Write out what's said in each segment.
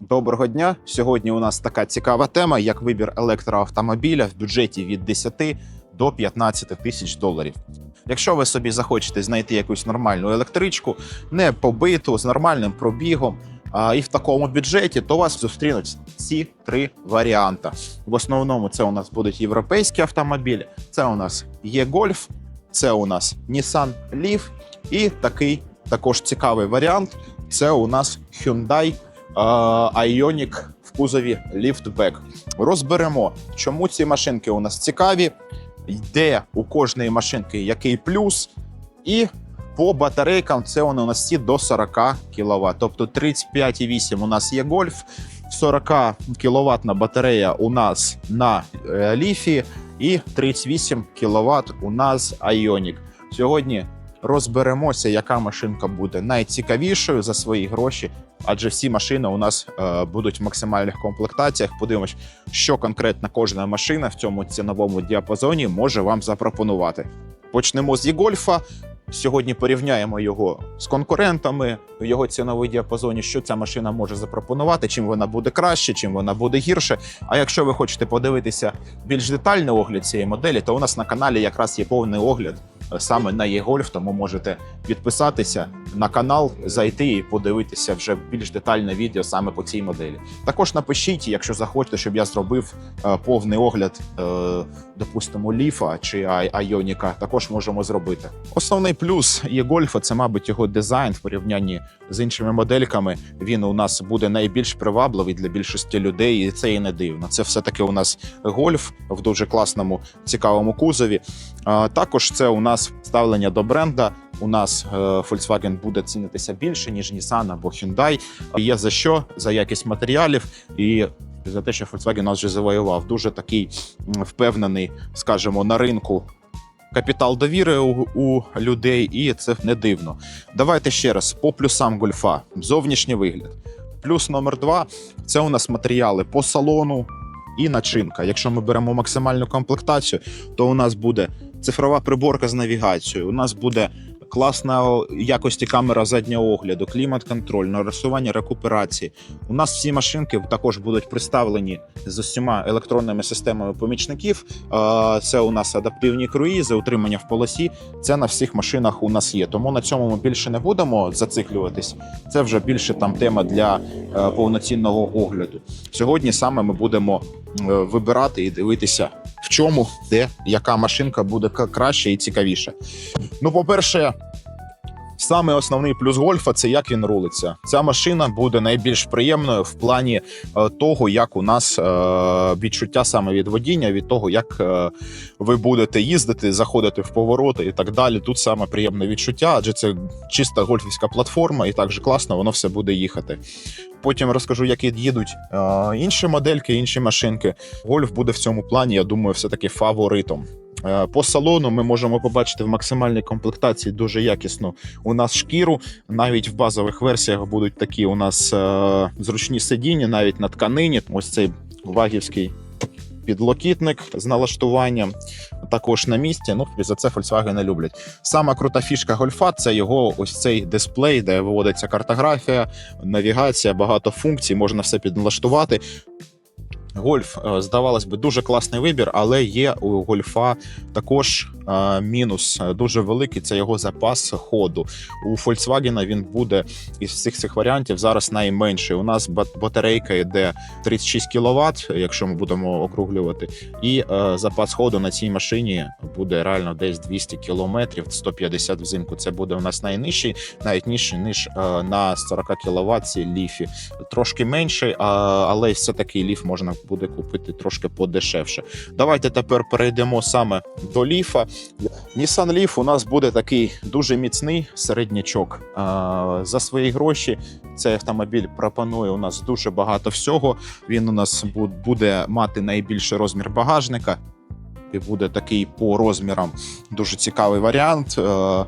Доброго дня. Сьогодні у нас така цікава тема, як вибір електроавтомобіля в бюджеті від 10 до 15 тисяч доларів. Якщо ви собі захочете знайти якусь нормальну електричку, не побиту з нормальним пробігом, а, і в такому бюджеті, то вас зустрінуть ці три варіанти. В основному це у нас будуть європейські автомобілі, це у нас є Golf, це у нас Nissan Leaf і такий також цікавий варіант. Це у нас Hyundai Ioniq в кузові Liftback. Розберемо, чому ці машинки у нас цікаві, де у кожної машинки який плюс, і по батарейкам це вони у нас всі до 40 кВт. Тобто 35,8 у нас є Golf, 40 кВт батарея у нас на е, ліфі, і 38 кВт у нас Ioniq. Сьогодні розберемося, яка машинка буде найцікавішою за свої гроші, адже всі машини у нас е, будуть в максимальних комплектаціях. Подивимось, що конкретно кожна машина в цьому ціновому діапазоні може вам запропонувати. Почнемо з Єгольфа. Сьогодні порівняємо його з конкурентами в його ціновий діапазоні, що ця машина може запропонувати, чим вона буде краще, чим вона буде гірше. А якщо ви хочете подивитися більш детальний огляд цієї моделі, то у нас на каналі якраз є повний огляд саме на e-Golf, тому можете підписатися на канал, зайти і подивитися вже більш детальне відео саме по цій моделі. Також напишіть, якщо захочете, щоб я зробив е, повний огляд, е, допустимо, ліфа чи Айоніка, також можемо зробити. Основний плюс є гольфа це, мабуть, його дизайн в порівнянні з іншими модельками. Він у нас буде найбільш привабливий для більшості людей, і це і не дивно. Це все таки у нас гольф в дуже класному, цікавому кузові. Також це у нас ставлення до бренда. У нас е, Volkswagen буде цінитися більше ніж Nissan або Hyundai. Є за що за якість матеріалів і за те, що Volkswagen нас вже завоював. Дуже такий впевнений, скажімо, на ринку. Капітал довіри у, у людей, і це не дивно. Давайте ще раз по плюсам гольфа. Зовнішній вигляд. Плюс номер два це у нас матеріали по салону і начинка. Якщо ми беремо максимальну комплектацію, то у нас буде цифрова приборка з навігацією. У нас буде класна якості камера заднього огляду, клімат-контроль, налаштування рекуперації. У нас всі машинки також будуть представлені з усіма електронними системами помічників. Це у нас адаптивні круїзи, утримання в полосі. Це на всіх машинах у нас є. Тому на цьому ми більше не будемо зациклюватись. Це вже більше там тема для е, повноцінного огляду. Сьогодні саме ми будемо е, вибирати і дивитися, в чому, де, яка машинка буде краще і цікавіше. Ну, по-перше, саме основний плюс гольфа це як він рулиться. Ця машина буде найбільш приємною в плані е, того, як у нас е, відчуття саме від водіння, від того, як е, ви будете їздити, заходити в повороти і так далі. Тут саме приємне відчуття, адже це чиста гольфівська платформа, і так же класно воно все буде їхати. Потім розкажу, як їдуть інші модельки, інші машинки. Гольф буде в цьому плані, я думаю, все-таки фаворитом. Е, По салону ми можемо побачити в максимальній комплектації дуже якісно у нас шкіру. Навіть в базових версіях будуть такі у нас е, зручні сидіння, навіть на тканині. Ось цей вагівський підлокітник з налаштуванням. Також на місці. Ну, і за це Volkswagen не люблять. Сама крута фішка гольфа це його ось цей дисплей, де виводиться картографія, навігація, багато функцій, можна все підналаштувати. Гольф, е, здавалось би, дуже класний вибір, але є у гольфа також е, мінус е, дуже великий. Це його запас ходу. У Volkswagen він буде із всіх цих варіантів зараз найменший. У нас бат- батарейка йде 36 кВт, якщо ми будемо округлювати, і запас ходу на цій машині буде реально десь 200 км, 150 взимку. Це буде у нас найнижчий, навіть нижчий ніж на 40 кВт ліфі. Трошки менший, але все таки ліф можна буде купити трошки подешевше. Давайте тепер перейдемо саме до ліфа. Nissan Leaf у нас буде такий дуже міцний середнячок. За свої гроші цей автомобіль пропонує у нас дуже багато всього. Він у нас буде мати найбільший розмір багажника. І буде такий по розмірам дуже цікавий варіант. Е,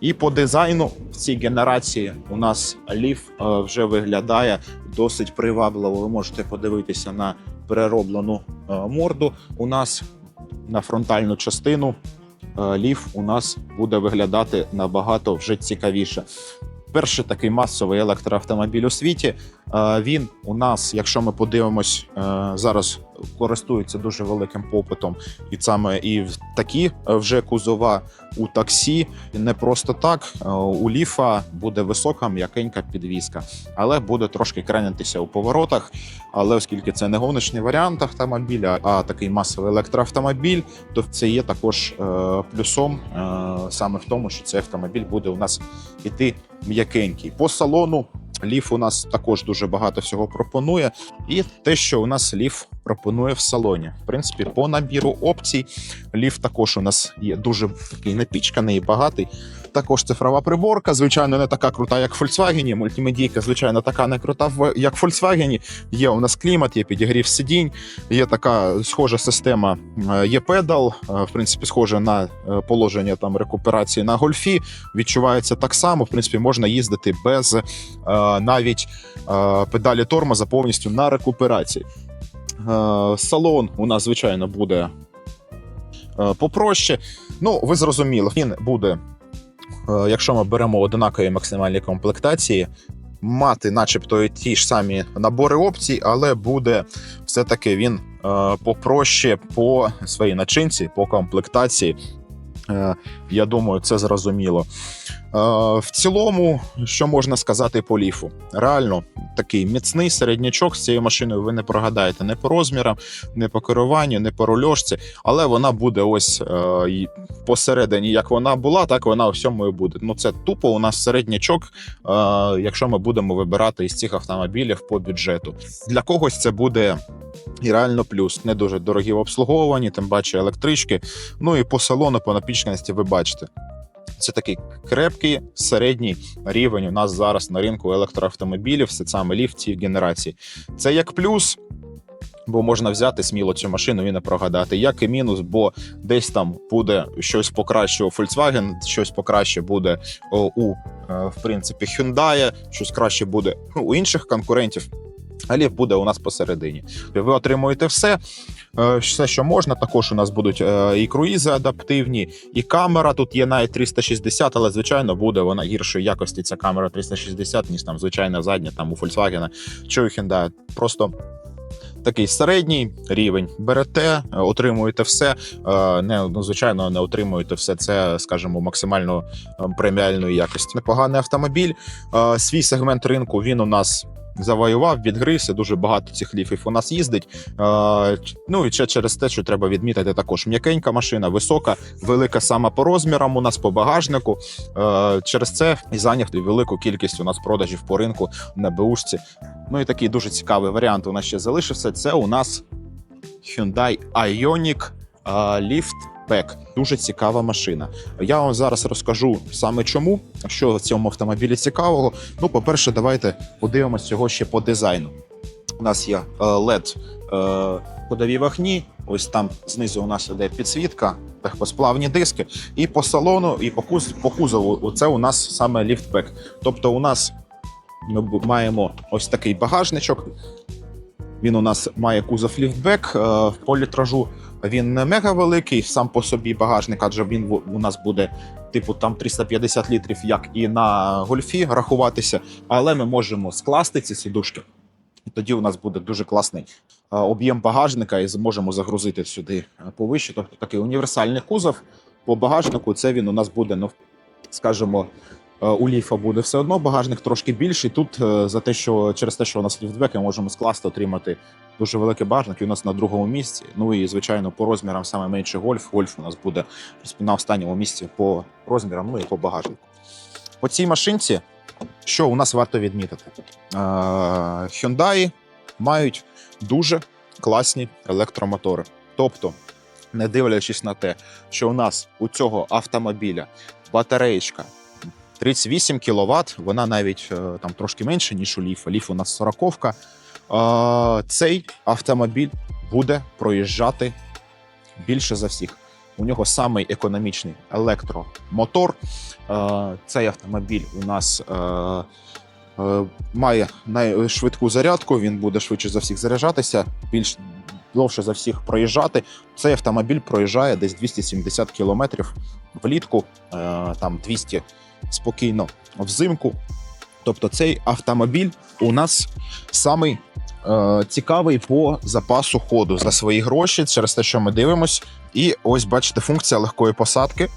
І по дизайну в цій генерації у нас Leaf е, вже виглядає досить привабливо. Ви можете подивитися на перероблену е, морду. У нас на фронтальну частину лів ліф у нас буде виглядати набагато вже цікавіше. Перший такий масовий електроавтомобіль у світі. Е, Він у нас, якщо ми подивимось, е, зараз користується дуже великим попитом, і саме і в такі е, вже кузова у таксі. Не просто так. У ліфа буде висока м'якенька підвізка, але буде трошки кренитися у поворотах. Але оскільки це не гоночний варіант автомобіля, а такий масовий електроавтомобіль, то це є також плюсом саме в тому, що цей автомобіль буде у нас іти м'якенький. По салону ліф у нас також дуже багато всього пропонує. І те, що у нас ліф пропонує в салоні. В принципі, по набіру опцій ліф також у нас є дуже такий напічканий і багатий. Також цифрова приборка, звичайно, не така крута, як в Volkswagen. Мультимедійка, звичайно, така не крута, як в Volkswagen. Є у нас клімат, є підігрів сидінь, є така схожа система, е, є педал, е, в принципі, схоже на е, положення там рекуперації на гольфі. Відчувається так само. В принципі, можна їздити без навіть педалі тормоза повністю на рекуперації. Салон у нас, звичайно, буде попроще. Ну, ви зрозуміли, він буде, якщо ми беремо одинакові максимальні комплектації, мати, начебто, ті ж самі набори опцій, але буде все-таки він е, попроще по своїй начинці, по комплектації. Е, Я думаю, це зрозуміло. Е, В цілому, що можна сказати по ліфу? Реально такий міцний середнячок з цією машиною ви не прогадаєте не по розмірам, не по керуванню, не по рульошці, але вона буде ось е, посередині, як вона була, так вона у всьому і буде. Ну це тупо у нас середнячок, е, якщо ми будемо вибирати із цих автомобілів по бюджету. Для когось це буде. І реально плюс не дуже дорогі в обслуговуванні, тим паче електрички. Ну і по салону, по напічканості, ви бачите. Це такий крепкий середній рівень у нас зараз на ринку електроавтомобілів, це саме ліфт цієї генерації. Це як плюс, бо можна взяти сміло цю машину і не прогадати. Як і мінус, бо десь там буде щось покраще у Volkswagen, щось покраще буде у е, в принципі Hyundai, щось краще буде у інших конкурентів. А ліфт буде у нас посередині. Ви отримуєте все, е, все, що можна. Також у нас будуть е, і круїзи адаптивні, і камера. Тут є навіть 360, але звичайно буде вона гіршої якості. Ця камера 360, ніж там звичайна задня, там у Volkswagen чи у Hyundai. Просто такий середній рівень. Берете, отримуєте все. е, Не ну, звичайно, не отримуєте все це, скажімо, максимально е, преміальної якості. Непоганий автомобіль. Свій сегмент ринку він у нас. Завоював, відгрився, дуже багато цих ліфів у нас їздить. Е, ну і ще через те, що треба відмітити, також м'якенька машина, висока, велика сама по розмірам у нас по багажнику. Е, через це і зайняв велику кількість у нас продажів по ринку на Бушці. Ну і такий дуже цікавий варіант у нас ще залишився. Це у нас Hyundai Ioniq е, Liftback. Дуже цікава машина. Я вам зараз розкажу саме чому, що в цьому автомобілі цікавого. Ну, по-перше, давайте подивимося цього ще по дизайну. У нас є е, LED е, ходові вогні. Ось там знизу у нас іде підсвітка, легкосплавні диски. І по салону, і по, куз, по кузову це у нас саме ліфтбек. Тобто, у нас ми маємо ось такий багажничок. Він у нас має кузов ліфтбек е, по літражу. Він не мега великий сам по собі багажник, адже він у нас буде типу там 350 літрів, як і на гольфі рахуватися. Але ми можемо скласти ці сідушки. Тоді у нас буде дуже класний об'єм багажника, і зможемо загрузити сюди повище. Тобто такий універсальний кузов по багажнику. Це він у нас буде, ну скажімо, у ліфа буде все одно багажник трошки більший. Тут е, за те, що через те, що у нас ліфтбек, ми можемо скласти, отримати дуже великий багажник. І у нас на другому місці. Ну і звичайно, по розмірам саме менший гольф. Гольф у нас буде на останньому місці по розмірам, ну і по багажнику. По цій машинці, що у нас варто відмітити? Е, Hyundai мають дуже класні електромотори. Тобто, не дивлячись на те, що у нас у цього автомобіля батареєчка 38 кВт, вона навіть е, там трошки менше, ніж у Ліфа. Ліф у нас 40 е, Цей автомобіль буде проїжджати більше за всіх. У нього самий економічний електромотор. Е, Цей автомобіль у нас має найшвидку зарядку. Він буде швидше за всіх заряджатися, більш довше за всіх проїжджати. Цей автомобіль проїжджає десь 270 кілометрів влітку, там 200 спокійно взимку. Тобто цей автомобіль у нас самий е, цікавий по запасу ходу за свої гроші, через те, що ми дивимось. І ось бачите, функція легкої посадки.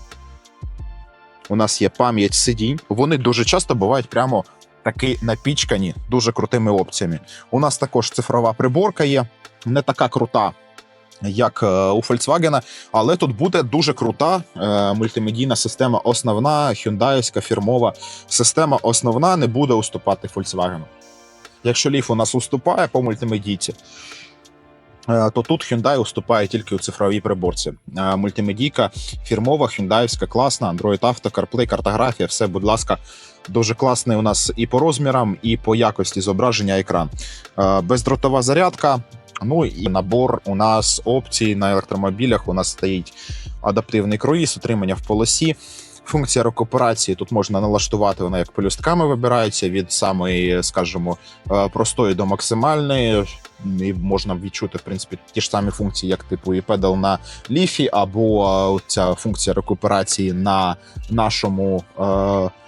У нас є пам'ять сидінь. Вони дуже часто бувають прямо такі напічкані дуже крутими опціями. У нас також цифрова приборка є, не така крута, як е, у Volkswagen, але тут буде дуже крута е, мультимедійна система. Основна хюндаївська фірмова система. Основна не буде уступати Volkswagen. Якщо Leaf у нас уступає по мультимедійці, е, то тут Hyundai уступає тільки у цифровій приборці. Мультимедійка фірмова, хюндаївська, класна, Android Auto, CarPlay, картографія, все, будь ласка, дуже класний у нас і по розмірам, і по якості зображення екран. Бездротова зарядка. Ну і набор у нас опцій на електромобілях. У нас стоїть адаптивний круїз, утримання в полосі. Функція рекуперації тут можна налаштувати, вона як полюстками вибирається від самої, скажімо, е, простої до максимальної. І можна відчути, в принципі, ті ж самі функції, як типу і педал на ліфі, або е, ця функція рекуперації на нашому. Е-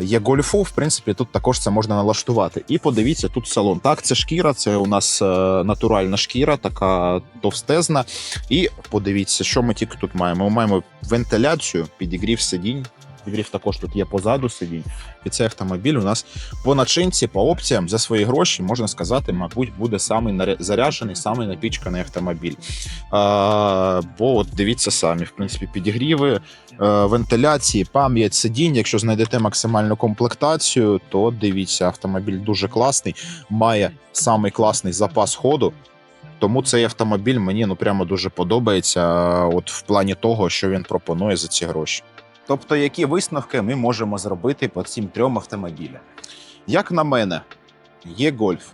Є гольфу, в принципі, тут також це можна налаштувати. І подивіться, тут салон. Так, це шкіра, це у нас е, натуральна шкіра, така товстезна. І подивіться, що ми тільки тут маємо. Ми маємо вентиляцію, підігрів сидінь. Підігрів також тут є позаду сидінь. І цей автомобіль у нас по начинці, по опціям за свої гроші, можна сказати, мабуть, буде самий заряджений, самий напічканий автомобіль. А, бо от дивіться самі, в принципі, підігріви, е, вентиляції, пам'ять сидінь. Якщо знайдете максимальну комплектацію, то дивіться, автомобіль дуже класний, має самий класний запас ходу. Тому цей автомобіль мені ну прямо дуже подобається. От в плані того, що він пропонує за ці гроші. Тобто, які висновки ми можемо зробити по цим трьом автомобілям? Як на мене, є гольф.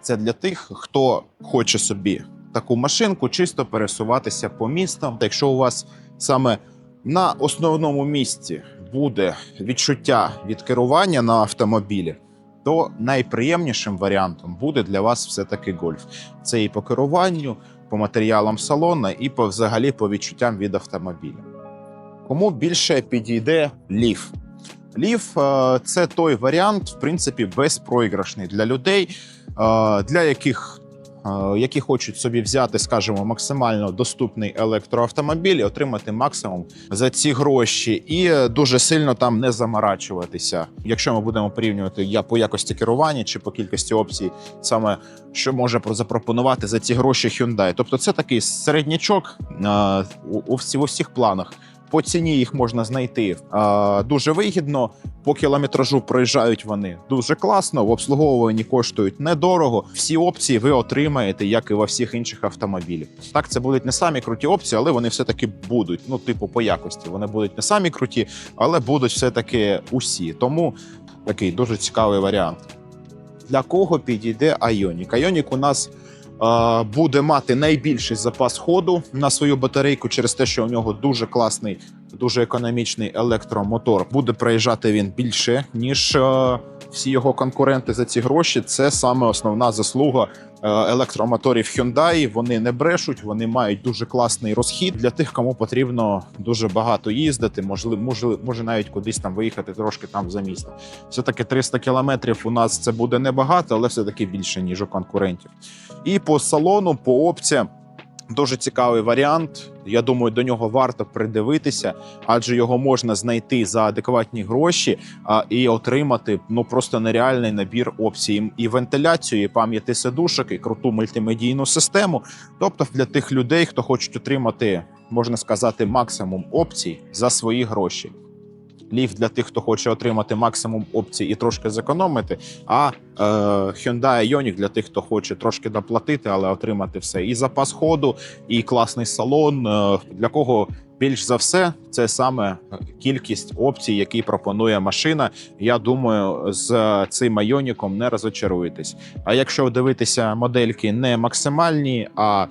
Це для тих, хто хоче собі таку машинку, чисто пересуватися по містам. Якщо у вас саме на основному місці буде відчуття від керування на автомобілі, то найприємнішим варіантом буде для вас все-таки гольф. Це і по керуванню, по матеріалам салону, і по взагалі по відчуттям від автомобіля. Кому більше підійде ліф? Ліф е, це той варіант, в принципі, безпроіграшний для людей, е, для яких, е, які хочуть собі взяти, скажімо, максимально доступний електроавтомобіль і отримати максимум за ці гроші, і дуже сильно там не заморачуватися. Якщо ми будемо порівнювати я по якості керування чи по кількості опцій, саме що може про- запропонувати за ці гроші Hyundai. Тобто, це такий середнячок у всіх планах. По ціні їх можна знайти е, дуже вигідно. По кілометражу проїжджають вони дуже класно. В обслуговуванні коштують недорого. Всі опції ви отримаєте, як і во всіх інших автомобілів. Так, це будуть не самі круті опції, але вони все таки будуть. Ну, типу, по якості. Вони будуть не самі круті, але будуть все таки усі. Тому такий дуже цікавий варіант. Для кого підійде Ioniq? Ioniq у нас буде мати найбільший запас ходу на свою батарейку через те, що у нього дуже класний, дуже економічний електромотор. Буде проїжджати він більше, ніж е, всі його конкуренти за ці гроші. Це саме основна заслуга е, електромоторів Hyundai. Вони не брешуть, вони мають дуже класний розхід для тих, кому потрібно дуже багато їздити. Можливо, може, може навіть кудись там виїхати трошки там за місто. Все таки 300 кілометрів у нас це буде небагато, але все таки більше ніж у конкурентів. І по салону, по опціям. Дуже цікавий варіант. Я думаю, до нього варто придивитися, адже його можна знайти за адекватні гроші а, і отримати ну просто нереальний набір опцій і вентиляцію, і пам'яті сидушок, і круту мультимедійну систему. Тобто для тих людей, хто хочуть отримати, можна сказати, максимум опцій за свої гроші. Ліфт для тих, хто хоче отримати максимум опцій і трошки зекономити. А е, Hyundai Ioniq для тих, хто хоче трошки доплатити, але отримати все. І запас ходу, і класний салон. Е, для кого більш за все це саме кількість опцій, які пропонує машина. Я думаю, з цим Ioniq не розочаруєтесь. А якщо дивитися модельки не максимальні, а е,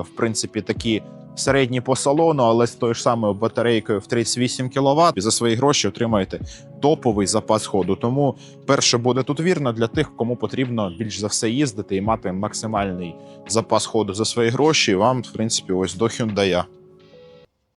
в принципі такі середні по салону, але з тою ж самою батарейкою в 38 кВт, і за свої гроші отримаєте топовий запас ходу. Тому перше буде тут вірно для тих, кому потрібно більш за все їздити і мати максимальний запас ходу за свої гроші. Вам, в принципі, ось до Hyundai.